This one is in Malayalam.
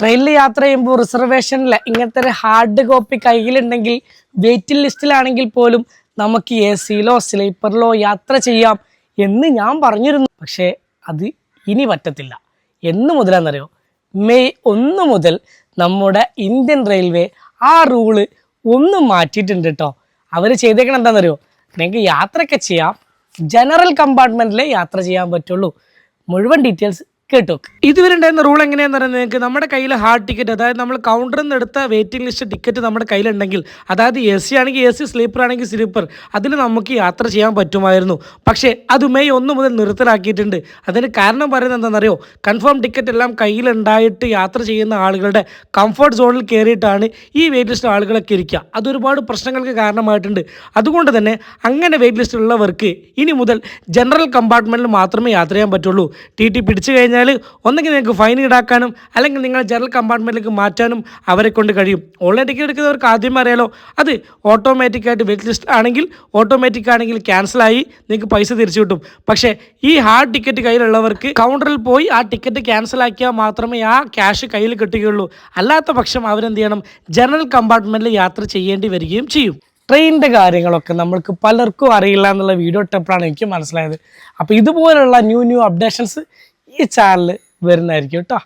ട്രെയിനിൽ യാത്ര ചെയ്യുമ്പോൾ റിസർവേഷനിൽ ഇങ്ങനത്തെ ഒരു ഹാർഡ് കോപ്പി കയ്യിലുണ്ടെങ്കിൽ വെയിറ്റിംഗ് ലിസ്റ്റിലാണെങ്കിൽ പോലും നമുക്ക് എ സിയിലോ സ്ലീപ്പറിലോ യാത്ര ചെയ്യാം എന്ന് ഞാൻ പറഞ്ഞിരുന്നു. പക്ഷേ അത് ഇനി പറ്റത്തില്ല. എന്ന് മുതലാണെന്നറിയോ മെയ് ഒന്ന് മുതൽ നമ്മുടെ ഇന്ത്യൻ റെയിൽവേ ആ റൂൾ ഒന്ന് മാറ്റിയിട്ടുണ്ട് കേട്ടോ അവർ ചെയ്തേക്കണം എന്താണെന്നറിയോ നിങ്ങൾക്ക് യാത്രയൊക്കെ ചെയ്യാം. ജനറൽ കമ്പാർട്ട്മെന്റിലേ യാത്ര ചെയ്യാൻ പറ്റുള്ളൂ. മുഴുവൻ ഡീറ്റെയിൽസ് കേട്ടു. ഇതുവരെ ഉണ്ടായിരുന്ന റൂൾ എങ്ങനെയാണെന്ന് പറയുന്നത് നിങ്ങൾക്ക് നമ്മുടെ കയ്യിൽ ഹാർഡ് ടിക്കറ്റ് അതായത് നമ്മൾ കൗണ്ടറിൽ നിന്ന് എടുത്ത വെയിറ്റിംഗ് ലിസ്റ്റ് ടിക്കറ്റ് നമ്മുടെ കയ്യിലുണ്ടെങ്കിൽ അതായത് എ സി ആണെങ്കിൽ എ സി സ്ലീപ്പർ ആണെങ്കിൽ സ്ലീപ്പർ അതിൽ നമുക്ക് യാത്ര ചെയ്യാൻ പറ്റുമായിരുന്നു. പക്ഷേ അത് മെയ് ഒന്ന് മുതൽ നിർത്തലാക്കിയിട്ടുണ്ട്. അതിന് കാരണം പറയുന്നത് എന്താണെന്നറിയോ? കൺഫേം ടിക്കറ്റ് എല്ലാം കയ്യിലുണ്ടായിട്ട് യാത്ര ചെയ്യുന്ന ആളുകളുടെ കംഫർട്ട് സോണിൽ കയറിയിട്ടാണ് ഈ വെയിറ്റ് ലിസ്റ്റ് ആളുകളൊക്കെ ഇരിക്കുക. അതൊരുപാട് പ്രശ്നങ്ങൾക്ക് കാരണമായിട്ടുണ്ട്. അതുകൊണ്ട് തന്നെ അങ്ങനെ വെയിറ്റ് ലിസ്റ്റിലുള്ളവർക്ക് ഇനി മുതൽ ജനറൽ കമ്പാർട്ട്മെന്റിൽ മാത്രമേ യാത്ര ചെയ്യാൻ പറ്റുള്ളൂ. ടി ടി പിടിച്ചു കഴിഞ്ഞാൽ ഒന്നെങ്കിൽ നിങ്ങൾക്ക് ഫൈൻ ഈടാക്കാനും അല്ലെങ്കിൽ നിങ്ങൾ ജനറൽ കമ്പാർട്ട്മെന്റിലേക്ക് മാറ്റാനും അവരെ കൊണ്ട് കഴിയും. ഓൺലൈൻ ടിക്കറ്റ് എടുക്കുന്നവർക്ക് ആദ്യം അറിയാലോ അത് ഓട്ടോമാറ്റിക്കായിട്ട് വെയിറ്റ് ലിസ്റ്റ് ആണെങ്കിൽ ഓട്ടോമാറ്റിക് ആണെങ്കിൽ ക്യാൻസലായി നിങ്ങൾക്ക് പൈസ തിരിച്ചു കിട്ടും. പക്ഷേ ഈ ഹാർഡ് ടിക്കറ്റ് കയ്യിലുള്ളവർക്ക് കൗണ്ടറിൽ പോയി ആ ടിക്കറ്റ് ക്യാൻസലാക്കിയാൽ മാത്രമേ ആ ക്യാഷ് കയ്യിൽ കിട്ടുകയുള്ളൂ. അല്ലാത്ത പക്ഷം അവരെന്ത് ചെയ്യണം ജനറൽ കമ്പാർട്ട്മെന്റിൽ യാത്ര ചെയ്യേണ്ടി വരികയും ചെയ്യും. ട്രെയിനിന്റെ കാര്യങ്ങളൊക്കെ നമ്മൾക്ക് പലർക്കും അറിയില്ല എന്നുള്ള വീഡിയോ ഇട്ടപ്പോഴാണ് എനിക്ക് മനസ്സിലായത്. അപ്പോൾ ഇതുപോലുള്ള ന്യൂ ന്യൂ അപ്ഡേഷൻസ് ഈ ചാനൽ വരുന്നതായിരിക്കും കേട്ടോ